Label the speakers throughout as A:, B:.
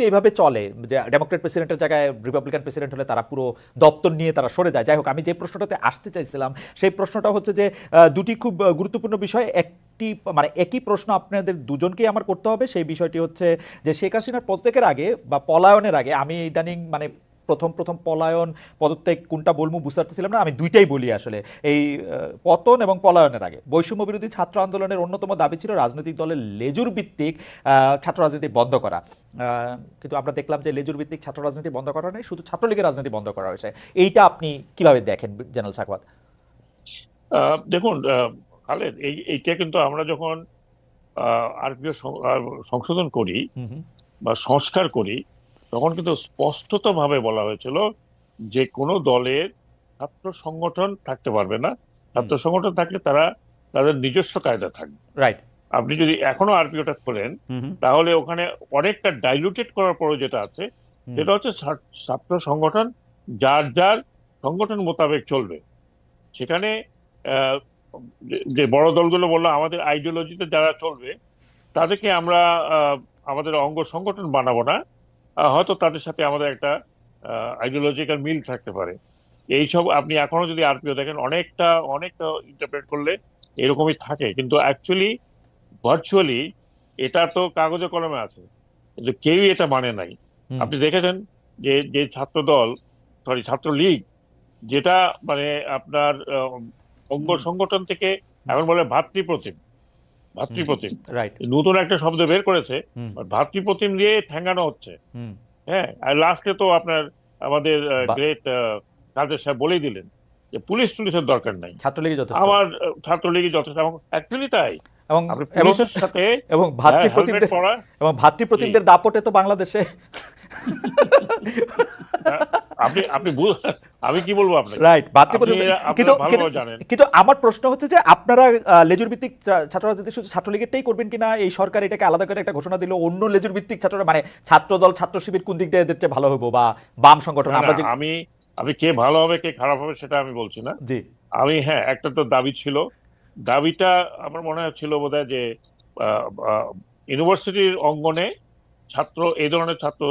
A: তো এভাবে চলে যে ডেমোক্রেট প্রেসিডেন্টের জায়গায় রিপাবলিকান প্রেসিডেন্ট হলে তারা পুরো দপ্তর নিয়ে তারা সরে যায়। যাই হোক, আমি যে প্রশ্নটাতে আসতে চাইছিলাম, সেই প্রশ্নটা হচ্ছে যে দুটি খুব গুরুত্বপূর্ণ বিষয়। একটি মানে একই প্রশ্ন আপনাদের দুজনকেই আমার করতে হবে। সেই বিষয়টি হচ্ছে যে, শেখ হাসিনার প্রত্যেকের আগে বা পলায়নের আগে আমি ইদানিং মানে প্রথম প্রথম পলায়ন পদত্যাগ কোনটা বলব বুঝতে পারতেছিলাম না। আমি দুইটাই বলি আসলে। এই পতন এবং পলায়নের আগে। বৈষম্য বিরোধী ছাত্র আন্দোলনের অন্যতম দাবি ছিল রাজনৈতিক দলের লেজুর ভিত্তিক ছাত্র রাজনীতি বন্ধ করা। কিন্তু আমরা দেখলাম যে লেজুর ভিত্তিক ছাত্র রাজনীতি বন্ধ করা নেই শুধু ছাত্রলীগের রাজনীতি বন্ধ করা হয়েছে। এইটা আপনি কীভাবে দেখেন জেনারেল সাকওয়াত
B: দেখুন খালেদ এই এইটা কিন্তু আমরা যখন আরপিও সংশোধন করি বা সংস্কার করি তখন কিন্তু স্পষ্টতভাবে বলা হয়েছিল যে কোনো দলের ছাত্র সংগঠন থাকতে পারবে না। ছাত্র সংগঠন থাকলে তারা তাদের নিজস্ব কায়দা থাকবে।
A: রাইট
B: আপনি যদি এখনও আরপিওটা
A: হুম
B: তাহলে ওখানে অনেকটা ডাইলুটেড করার পরে যেটা আছে সেটা হচ্ছে ছাত্র সংগঠন যার যার সংগঠন মোতাবেক চলবে। সেখানে আহ, যে- বড় দলগুলো বলল আমাদের আইডিওলজিতে যারা চলবে তাদেরকে আমরা আমাদের অঙ্গ সংগঠন বানাবো না। হয়তো তাদের সাথে আমাদের একটা আইডিওলজিক্যাল মিল থাকতে পারে। এইসব আপনি এখনও যদি আরপিও দেখেন অনেকটা অনেকটা ইন্টারপ্রেট করলে এরকমই থাকে। কিন্তু অ্যাকচুয়ালি ভার্চুয়ালি এটা তো কাগজে কলমে আছে। কিন্তু কেউই এটা মানে নাই। আপনি দেখেছেন যে যে ছাত্র দল সরি ছাত্র লীগ যেটা মানে আপনার অঙ্গ সংগঠন থেকে এখন বলে ভাতৃপ্রতিম। ভাতৃপ্রতিম। নতুন একটা শব্দ বের করেছে ভাতৃপ্রতিম দিয়ে ঠেঙ্গানো হচ্ছে। হ্যাঁ আর লাস্টে তো আপনার আমাদের গ্রেট কাদের সাহেব বলেই দিলেন যে পুলিশ টুলিশের দরকার নাই।
A: ছাত্রলীগই যথেষ্ট।
B: আমার ছাত্রলীগই যথেষ্ট এবং অ্যাকচুয়ালি তাই।
A: এবং
B: পুলিশের সাথে
A: এবং
B: হ্যাঁ,
A: ভাতৃপ্রতিমদের এবং ভাতৃপ্রতিমদের দাপটে তো বাংলাদেশে।
B: আপনি আপনি আমি কি বলব আপনাকে?
A: রাইট ভাতৃপ্রতিম কিন্তু কিন্তু-
B: জানেন।
A: কিন্তু আমার প্রশ্ন হচ্ছে যে আপনারা লেজুর ভিত্তিক ছাত্র রাজনীতি শুধু ছাত্রলীগেরটাই করবেন কিনা? এই সরকার এটাকে আলাদা করে একটা ঘোষণা দিল অন্য লেজুর ভিত্তিক ছাত্ররা মানে ছাত্র দল ছাত্র শিবির কোন দিক দিয়ে এদের ভালো হব বা বাম সংগঠন আমরা
B: আমি আমি কে ভালো হবে কে খারাপ হবে সেটা আমি বলছি না।
A: জি।
B: আমি হ্যাঁ একটা তো দাবি ছিল। দাবিটা আমার মনে ছিল বোধহয় যে ইউনিভার্সিটির অঙ্গনে ছাত্র এই ধরনের ছাত্র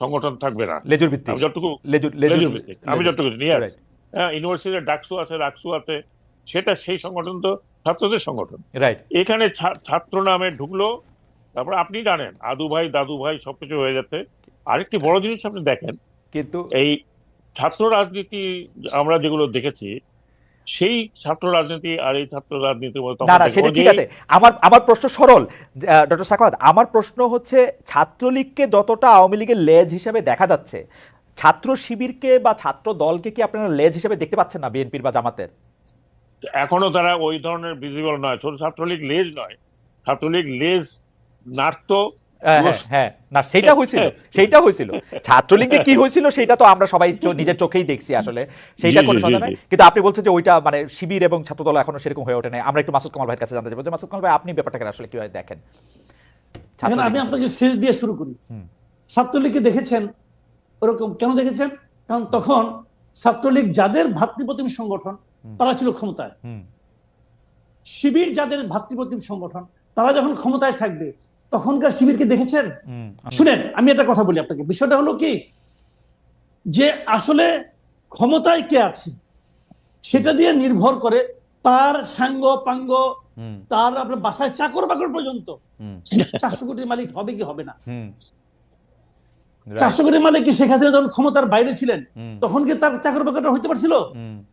B: সংগঠন থাকবে না।
A: লেজুর ভিত্তিক
B: আমি যতটুকু
A: লেজুর
B: লেজুর ভিত্তিক। আমি যতটুকু নিয়ে
A: Right.
B: হ্যাঁ ইউনিভার্সিটির ডাকসু আছে রাকসু আছে সেটা সেই সংগঠন তো ছাত্রদের সংগঠন।
A: রাইট
B: এখানে ছাত্র নামে ঢুকলো তারপর আপনি জানেন আদু ভাই দাদু ভাই সবকিছু হয়ে যাচ্ছে। আরেকটি বড় জিনিস আপনি দেখেন
A: কিন্তু
B: এই ছাত্র রাজনীতি আমরা যেগুলো দেখেছি সেই ছাত্র রাজনীতি আর এই ছাত্র রাজনীতির মধ্যে
A: না না সেটা ঠিক আছে। আমার আমার প্রশ্ন সরল ডক্টর সাখাওয়াত আমার প্রশ্ন হচ্ছে ছাত্রলীগকে যতটা আওয়ামী লীগের লেজ হিসেবে দেখা যাচ্ছে ছাত্র শিবিরকে বা ছাত্র দলকে কি আপনারা লেজ হিসেবে দেখতে পাচ্ছেন না বিএনপির বা জামাতের?
B: এখনও তারা ওই ধরনের ভিজিবল নয়। ছোট ছাত্রলীগ লেজ নয়। ছাত্রলীগ লেজ নাড়তো
A: হ্যাঁ, হ্যাঁ, হ্যাঁ। না সেটা হয়েছিল সেইটা হয়েছিল। ছাত্রলীগে কি হয়েছিল সেটা তো আমরা সবাই নিজের চোখেই দেখছি আসলে। সেইটা কোনো
B: জি,
A: সন্দেহ নাই। কিন্তু আপনি বলছেন যে ওইটা মানে শিবির এবং ছাত্রদল এখনও সেরকম হয়ে ওঠে নাই। আমরা একটু মাসুদ কামাল ভাইয়ের কাছে জানতে চাইব যে মাসুদ কামাল ভাই আপনি ব্যাপারটাকে আসলে কীভাবে দেখেন?
C: আমি আপনাকে শেষ দিয়ে শুরু করি। ছাত্রলীগকে দেখেছেন? ওরকম কেন দেখেছেন? কারণ তখন ছাত্রলীগ যাদের ভাতৃপ্রতিম সংগঠন তারা ছিল ক্ষমতায়। শিবির যাদের ভাতৃপ্রতিম সংগঠন তারা যখন ক্ষমতায় থাকবে তখনকার শিবিরকে দেখেছেন? শুনেন আমি একটা কথা বলি আপনাকে। বিষয়টা হলো কি? যে আসলে ক্ষমতায় কে আছে? সেটা দিয়ে নির্ভর করে তার সাঙ্গ পাঙ্গ তার আপনার বাসায় চাকর বাকর পর্যন্ত। চারশো কোটির মালিক হবে কি হবে না। চারশো কোটির মালিক কি শেখ হাসিনা যখন ক্ষমতার বাইরে ছিলেন তখন কি তার চাকর বাকরটা হইতে পারছিল।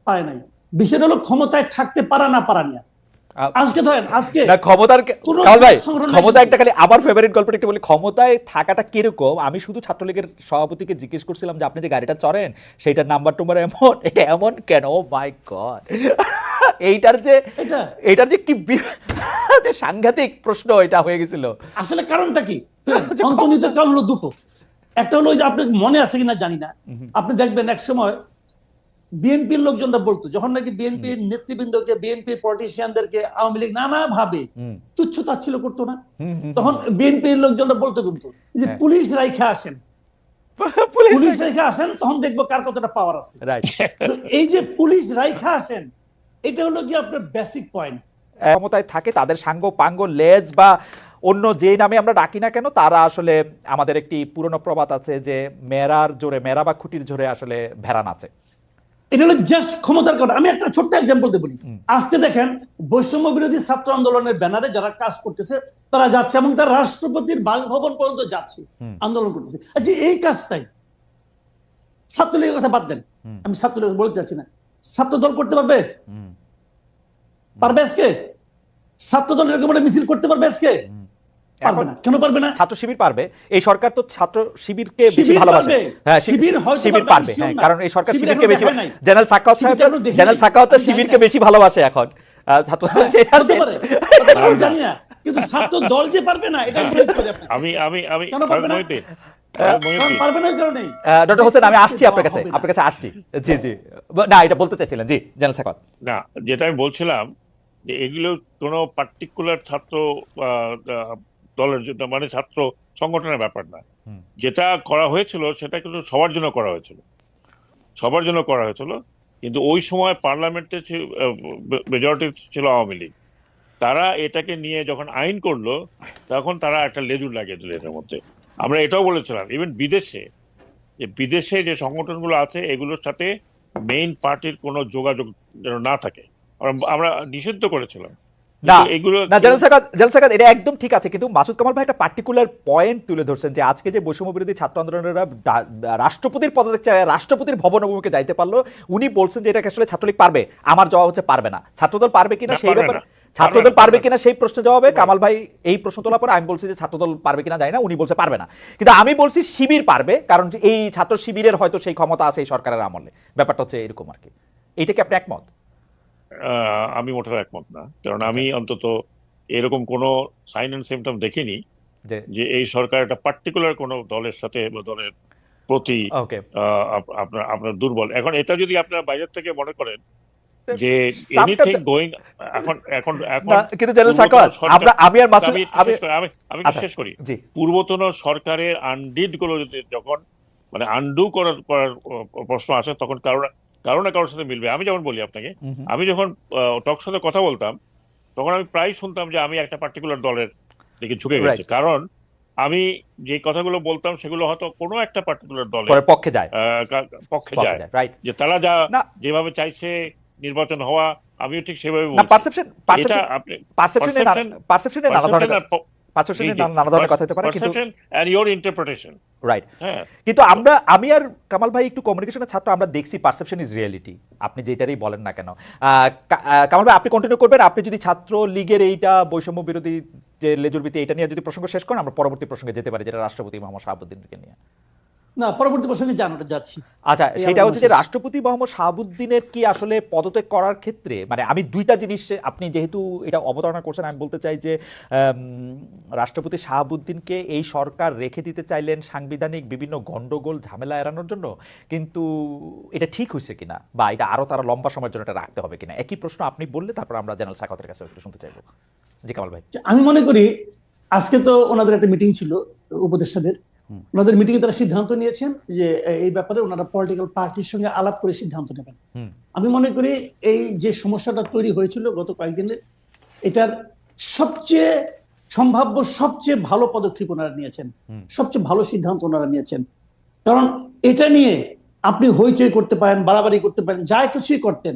C: পারে নাই। বিষয়টা হলো ক্ষমতায় থাকতে পারা না পারা নিয়ে। আজকে ধরেন আজকে
A: না ক্ষমতার কাল ভাই ক্ষমতা একটা খালি ফেভারিট গল্পটা একটু বলি ক্ষমতায় থাকাটা কীরকম? আমি শুধু ছাত্রলীগের সভাপতিকে জিজ্ঞেস করছিলাম যে আপনি যে গাড়িটা চড়েন সেইটার নাম্বার টুম্বার এমন? এটা এমন কেন? মাই গড এইটার যে এইটার যে কি যে সাংঘাতিক প্রশ্ন এটা হয়ে গেছিল।
C: আসলে কারণটা কি? অন্তর্নিহিত কারণ হলো দুটো। একটা হলো ওই যে আপনার মনে আছে কিনা জানি না। আপনি দেখবেন এক সময় বিএনপির লোকজনরা বলতো যখন নাকি বিএনপির নেতৃবৃন্দকে বিএনপির পলিটিশিয়ানদেরকে আওয়ামী লীগ নানা ভাবে তুচ্ছ তাচ্ছিল করতো না। তখন বিএনপির লোকজনরা বলতো কিন্তু যে
A: হ্যাঁ।
C: পুলিশ রাইখে আসেন।
A: পুলিশ
C: রাইখে আসেন তখন দেখব কার কতটা পাওয়ার আছে। এই যে পুলিশ রাইখা আসেন এটা হলো কি আপনার বেসিক পয়েন্ট
A: ক্ষমতায় থাকে তাদের সাঙ্গ পাঙ্গ লেজ বা অন্য যে নামে আমরা ডাকি না কেন তারা আসলে আমাদের একটি পুরনো প্রবাদ আছে যে মেরার জোরে মেরা বা খুঁটির জোরে আসলে ভেড়া নাচে।
C: এটা হলো জাস্ট ক্ষমতার কথা। আমি একটা ছোট্ট এক্সাম্পল দেবো আজকে দেখেন বৈষম্য বিরোধী ছাত্র আন্দোলনের ব্যানারে যারা কাজ করতেছে তারা যাচ্ছে এবং তারা রাষ্ট্রপতির বাসভবন পর্যন্ত যাচ্ছে আন্দোলন করতেছে। আচ্ছা এই কাজটাই ছাত্রলীগের কথা বাদ দেন। আমি ছাত্রলীগ বলতে চাচ্ছি না। ছাত্র দল করতে পারবে? পারবে আজকে? ছাত্র দল এরকম একটা মিছিল করতে পারবে আজকে?
A: এখন
C: কেন পারবে না?
A: ছাত্র শিবির পারবে। এই সরকার তো ছাত্র শিবিরকে বেশি ভালোবাসে। হ্যাঁ শিবির
C: শিবির পারবে,
A: পারবে
C: আমি
A: হ্যাঁ কারণ এই সরকার শিবিরকে বেশি জেনারেল সাকাওয়াত সাহেব জেনারেল সাকাওয়াত শিবিরকে বেশি ভালোবাসে এখন। ছাত্র সেটা
C: হতে
A: সে-
C: পারে আমি জানি না। কিন্তু ছাত্র দল যে পারবে না এটা আমি
A: ডক্টর হোসেন আসছি আপনার কাছে আপনার কাছে আসছি। জি জি। না এটা বলতে চাইছিলেন। জি জেনারেল সাকাওয়াত।
B: না যেটা আমি বলছিলাম যে এগুলো কোনো পার্টিকুলার ছাত্র দলের জন্য মানে ছাত্র সংগঠনের ব্যাপার না। যেটা করা হয়েছিল সেটা কিন্তু সবার জন্য করা হয়েছিল। সবার জন্য করা হয়েছিল। কিন্তু ওই সময় পার্লামেন্টে মেজরিটি ছিল আওয়ামী লীগ। তারা এটাকে নিয়ে যখন আইন করল তখন তারা একটা লেজুর লাগিয়ে দিল এটার মধ্যে। আমরা এটাও বলেছিলাম ইভেন বিদেশে যে বিদেশে যে সংগঠনগুলো আছে এগুলোর সাথে মেইন পার্টির কোনো যোগাযোগ যেন না থাকে। আমরা- আমরা নিষিদ্ধ করেছিলাম।
A: না না জেনারেল সাকাত জেনারেল সাকাত এটা একদম ঠিক আছে কিন্তু মাসুদ কামাল ভাই একটা পার্টিকুলার পয়েন্ট তুলে ধরছেন যে আজকে যে বৈষম্য বিরোধী ছাত্র আন্দোলনেরা রাষ্ট্রপতির পদত্যাগ চায় রাষ্ট্রপতির ভবন অভিমুখে যাইতে পারল উনি বলছেন যে এটাকে আসলে ছাত্রলীগ পারবে আমার জবাব হচ্ছে পারবে না। ছাত্রদল পারবে কিনা সেই ব্যাপারে ছাত্রদল
B: পারবে
A: কিনা সেই প্রশ্ন জবাবে কামাল ভাই এই প্রশ্ন তোলার পর আমি বলছি যে ছাত্রদল পারবে কিনা যায় না উনি বলছে পারবে না। কিন্তু আমি বলছি শিবির পারবে কারণ এই ছাত্র শিবিরের হয়তো সেই ক্ষমতা আছে এই সরকারের আমলে। ব্যাপারটা হচ্ছে এরকম আর কি। এইটা কি আপনি একমত?
B: আমি মোটেও একমত না। কারণ আমি অন্তত এরকম কোনো সাইন অ্যান্ড সিমটম দেখিনি
A: যে
B: এই সরকার একটা পার্টিকুলার কোনো দলের সাথে বা দলের প্রতি আপনার আপনার দুর্বল। এখন এটা যদি আপনার বাইরের থেকে মনে করেন যে এনিথিং গোয়িং এখন এখন এখন
A: কিন্তু আমরা আমি আর মাসুদ
B: আমি
A: আমি
B: শেষ করি,
A: আচ্ছা,
B: শেষ করি পূর্বতন সরকারের আনডিডগুলো যদি যখন মানে আন্ডু করার প্রশ্ন আসে তখন কারও না কারও না কারোর সাথে মিলবে। আমি যেমন বলি আপনাকে। আমি যখন টক সাথে কথা বলতাম তখন আমি প্রায় শুনতাম যে আমি একটা পার্টিকুলার দলের দিকে ঝুঁকে গেছি। কারণ আমি যে কথাগুলো বলতাম সেগুলো হয়তো কোনো একটা পার্টিকুলার দলের
A: পক্ষে যায়।
B: পক্ষে যায়। যে তারা যা যেভাবে চাইছে নির্বাচন হওয়া আমিও ঠিক সেভাবে।
A: পারসেপশন পারসেপশন
B: আপনি
A: পারসেপশনে
B: perception-
A: পারসেপশনে নানা ধরনের পারসেপশনে। নানা ধরনের কথা হতে পারে কিন্তু
B: এন্ড ইওর ইন্টারপ্রিটেশন
A: রাইট কিন্তু আমরা আমি আর কামাল ভাই একটু কমিউনিকেশনের ছাত্র আমরা দেখছি পারসেপশন ইজ রিয়েলিটি আপনি যেটারই বলেন না কেন। আহ, কামাল ভাই আপনি কন্টিনিউ করবেন আপনি যদি ছাত্র লীগের এইটা বৈষম্য বিরোধী যে লেজুর লেজুরবিতি এটা নিয়ে যদি প্রসঙ্গ শেষ করেন আমরা পরবর্তী প্রসঙ্গে যেতে পারি যেটা রাষ্ট্রপতি মোহাম্মদ শাহাবুদ্দিনকে নিয়ে।
C: না পরবর্তী প্রসঙ্গে জানাতে যাচ্ছি।
A: আচ্ছা সেটা হচ্ছে যে রাষ্ট্রপতি মোহাম্মদ শাহাবুদ্দিনের কি আসলে পদত্যাগ করার ক্ষেত্রে মানে আমি দুইটা জিনিস আপনি যেহেতু এটা অবতারণা করছেন আমি বলতে চাই যে রাষ্ট্রপতি শাহাবুদ্দিনকে এই সরকার রেখে দিতে চাইলেন সাংবিধানিক বিভিন্ন গন্ডগোল ঝামেলা এড়ানোর জন্য কিন্তু এটা ঠিক হয়েছে কিনা বা এটা আরও তারা লম্বা সময়ের জন্য এটা রাখতে হবে কিনা? একই প্রশ্ন আপনি বললে তারপর আমরা জেনারেল সাকাতের কাছে একটু শুনতে চাইব। জি কামাল ভাই।
C: আমি মনে করি আজকে তো ওনাদের একটা মিটিং ছিল উপদেষ্টাদের। ওনাদের মিটিংয়ে তারা সিদ্ধান্ত নিয়েছেন যে এই ব্যাপারে ওনারা পলিটিক্যাল পার্টির সঙ্গে আলাপ করে সিদ্ধান্ত নেবেন। আমি মনে করি এই যে সমস্যাটা তৈরি হয়েছিল গত কয়েকদিনে এটার সবচেয়ে সম্ভাব্য সবচেয়ে ভালো পদক্ষেপ ওনারা নিয়েছেন। সবচেয়ে ভালো সিদ্ধান্ত ওনারা নিয়েছেন। কারণ এটা নিয়ে আপনি হইচই করতে পারেন বাড়াবাড়ি করতে পারেন যা কিছুই করতেন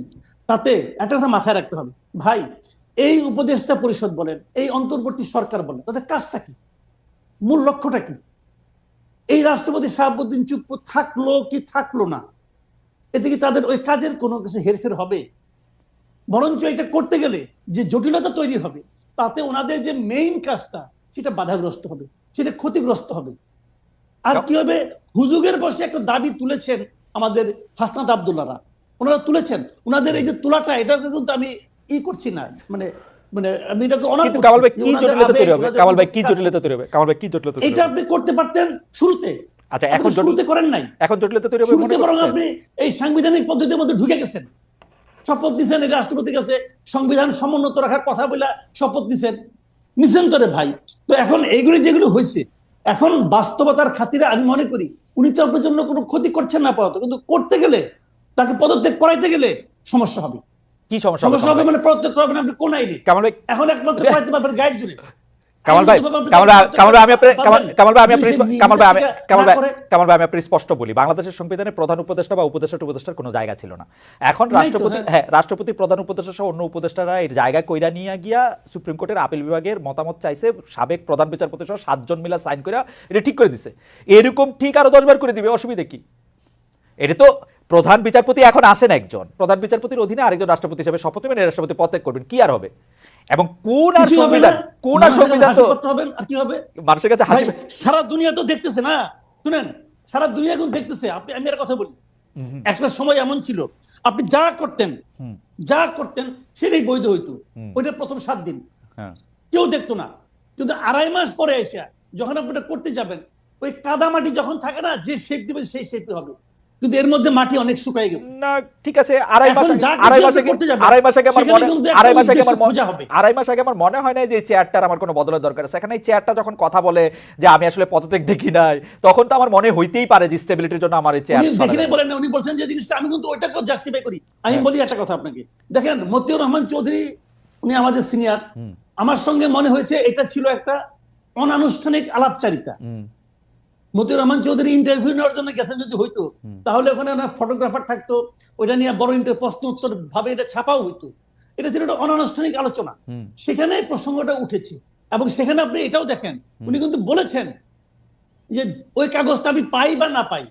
C: তাতে একটা কথা মাথায় রাখতে হবে। ভাই এই উপদেষ্টা পরিষদ বলেন এই অন্তর্বর্তী সরকার বলেন তাদের কাজটা কি? মূল লক্ষ্যটা কি? এই রাষ্ট্রপতি শাহাবুদ্দিন চুপ থাকল কি থাকল না? এতে কি তাদের ওই কাজের কোনো কিছু হেরফের হবে? বরঞ্চ এটা করতে গেলে যে জটিলতা তৈরি হবে তাতে ওনাদের যে মেইন কাজটা সেটা বাধাগ্রস্ত হবে সেটা ক্ষতিগ্রস্ত হবে। আর কি হবে? হুজুগের বসে একটা দাবি তুলেছেন আমাদের হাসনাত আবদুল্লাহরা। ওনারা তুলেছেন ওনাদের এই যে তোলাটা এটাকে কিন্তু আমি ই করছি না মানে মানে আমি এটাকে অনার
A: কিন্তু কামাল ভাই কি জটিলতা তৈরি হবে? কামাল ভাই কি জটিলতা তৈরি হবে? কামাল ভাই কি জটিলতা
C: এটা আপনি করতে পারতেন শুরুতে।
A: আচ্ছা এখন
C: তো শুরুতে করেন নাই।
A: এখন জটিলতা তৈরি হবে
C: শুরুতে বরং আপনি এই সাংবিধানিক পদ্ধতির মধ্যে ঢুকে গেছেন। শপথ নিছেন রাষ্ট্রপতির কাছে সংবিধান সমুন্নত রাখার কথা বলে শপথ নিছেন। নিছেন তো রে ভাই। তো এখন এইগুলি যেগুলো হয়েছে এখন বাস্তবতার খাতিরে আমি মনে করি উনি তো আপনার জন্য কোনো ক্ষতি করছেন না আপাতত। কিন্তু করতে গেলে তাকে পদত্যাগ করাইতে গেলে সমস্যা হবে।
A: কি সমস্যা
C: সমস্যা হবে মানে পদত্যাগ করবেন আপনি কোন আইনে
A: কামাল ভাই
C: এখন একমাত্র করাইতে পারবেন গাইড জুড়ে।
A: কামাল ভাই কামাল কামাল ভাই আমি কামাল ভাই আমি কামাল ভাই আমি কামাল ভাই কামাল ভাই আমি স্পষ্ট বলি বাংলাদেশের সংবিধানে প্রধান উপদেষ্টা বা উপদেষ্টা উপদেষ্টার কোনো জায়গা ছিল না। এখন রাষ্ট্রপতি
C: হ্যাঁ।
A: হ্যাঁ রাষ্ট্রপতি প্রধান উপদেষ্টা সহ অন্য উপদেষ্টারা এর জায়গা কইরা নিয়ে গিয়া সুপ্রিম কোর্টের আপিল বিভাগের মতামত চাইছে সাবেক প্রধান বিচারপতি সহ সাতজন মিলা সাইন করে এটা ঠিক করে দিছে। এরকম ঠিক আরও দশবার করে দিবে অসুবিধা কি? এটা তো প্রধান বিচারপতি এখন আসেন একজন। প্রধান বিচারপতির অধীনে আরেকজন রাষ্ট্রপতি হিসেবে শপথ নেবেন রাষ্ট্রপতি পদত্যাগ করবেন। কি আর হবে? এবং কোন আর সংবিধান কোন আর সংবিধান তো
C: আর কি হবে?
A: মানুষের কাছে হাসি
C: সারা দুনিয়া তো দেখতেছে না। শুনেন সারা দুনিয়া এখন দেখতেছে। আপনি আমি আর কথা বলি। একটা সময় এমন ছিল। আপনি যা করতেন যা করতেন সেটাই বৈধ হইতো। ওইটা প্রথম সাত দিন।
A: হ্যাঁ।
C: কেউ দেখতো না। কিন্তু আড়াই মাস পরে এসে যখন আপনি করতে যাবেন ওই কাদা মাটি যখন থাকে না যে শেপ দিবেন সেই শেপই হবে। কিন্তু এর মধ্যে মাটি অনেক শুকায় গেছে।
A: না ঠিক আছে আড়াই মাস আড়াই মাস আড়াই মাস আমার মনে আড়াই মাস আমার মনে-
C: হবে।
A: আড়াই মাস আগে আমার মনে হয় না যে এই চেয়ারটার আমার কোনো বদলের দরকার আছে? এখানে এই চেয়ারটা যখন কথা বলে যে আমি আসলে পদত্যাগ দেখি নাই তখন তো আমার মনে হইতেই পারে যে স্টেবিলিটির জন্য আমার এই চেয়ার
C: দেখে বলেন উনি বলছেন যে জিনিসটা আমি কিন্তু ওইটাকেও জাস্টিফাই করি। আমি বলি একটা কথা আপনাকে। দেখেন মতিউর রহমান চৌধুরী উনি আমাদের সিনিয়র আমার সঙ্গে মনে হয়েছে এটা ছিল একটা অনানুষ্ঠানিক আলাপচারিতা। মতিউর রহমান চৌধুরী ইন্টারভিউ নেওয়ার জন্য গেছেন যদি হইতো তাহলে ওখানে ওনার ফটোগ্রাফার থাকতো ওইটা নিয়ে বড় ইন্টার প্রশ্ন উত্তর ভাবে এটা ছাপাও হইতো। এটা ছিল একটা অনানুষ্ঠানিক আলোচনা। সেখানে প্রসঙ্গটা উঠেছে এবং সেখানে আপনি এটাও দেখেন উনি কিন্তু বলেছেন যে ওই কাগজটা আমি পাই বা না পাই।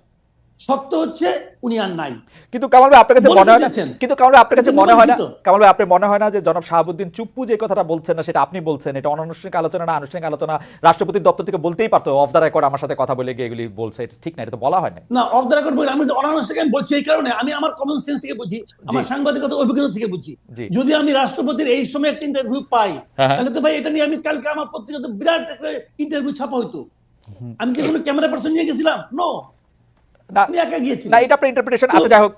C: সত্য হচ্ছে উনি আর নাই।
A: কিন্তু কামাল ভাই আপনার কাছে মনে হয় না কিন্তু কামাল ভাই আপনার কাছে মনে হয় না কামাল ভাই আপনার মনে হয় না যে জনাব শাহাবুদ্দিন চুপ্পু যে কথাটা বলছেন না সেটা আপনি বলছেন? এটা অনানুষ্ঠানিক আলোচনা না আনুষ্ঠানিক আলোচনা রাষ্ট্রপতির দপ্তর থেকে বলতেই পারতো অফ দ্য রেকর্ড আমার সাথে কথা বলে গিয়ে এগুলি বলছে। এটা ঠিক না এটা তো বলা হয় না
C: না অফ দ্য রেকর্ড বলি আমি যে অনানুষ্ঠানিক আমি বলছি এই কারণে আমি আমার কমন সেন্স থেকে বুঝি আমার সাংবাদিকতা অভিজ্ঞতা থেকে বুঝি। যদি আমি রাষ্ট্রপতির এই সময় একটা ইন্টারভিউ পাই
A: হ্যাঁ, হ্যাঁ।
C: তাহলে তো ভাই এটা নিয়ে আমি কালকে আমার পত্রিকাতে বিরাট একটা ইন্টারভিউ ছাপা হইতো। আমি কি কোনো ক্যামেরা পার্সন নিয়ে গেছিলাম? নো
A: না এটা আপনার ইন্টারপ্রিটেশন আছে যাই হোক।